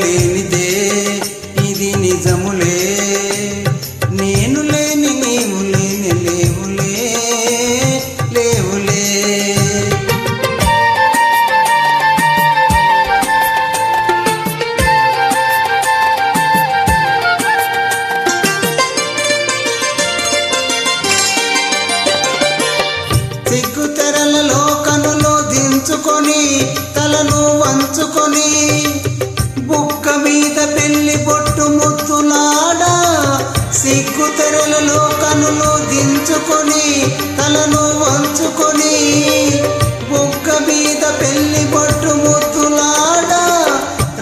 లేనిదే ఇది నిజములే. నేను లేని నీవు లేని లేవులే లేవులే. సిగ్గుతెరలలో కనులో దించుకొని తలను వంచుకొని మెడలో దించుకొని తలను వంచుకొని బొగ్గ మీద పెళ్ళి పట్టు ముద్దులాడ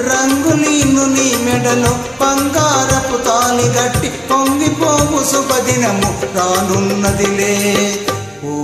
రంగులీను నీ మెడలో బంగారపు తాలి గట్టి పొంగిపోము శుభదినము రానున్నదిలే. ఓ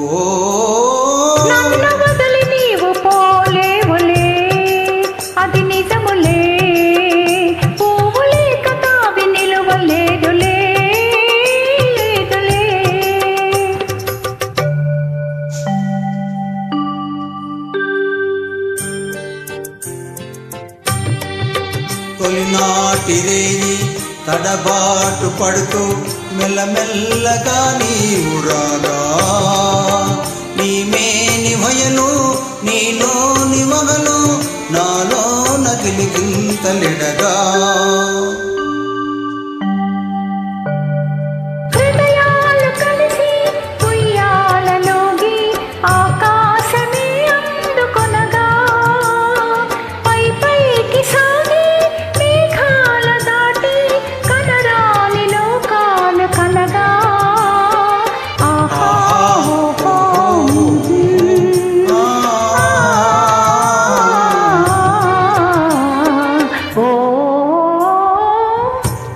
తొలినాటి రేయి తడబాటు పడుతూ మెల్లమెల్లగా నీవు రాగా. నీ మేని వయలు నీలోని మగను నాలో నగిలిగింతలిడగా గింతలిడగా.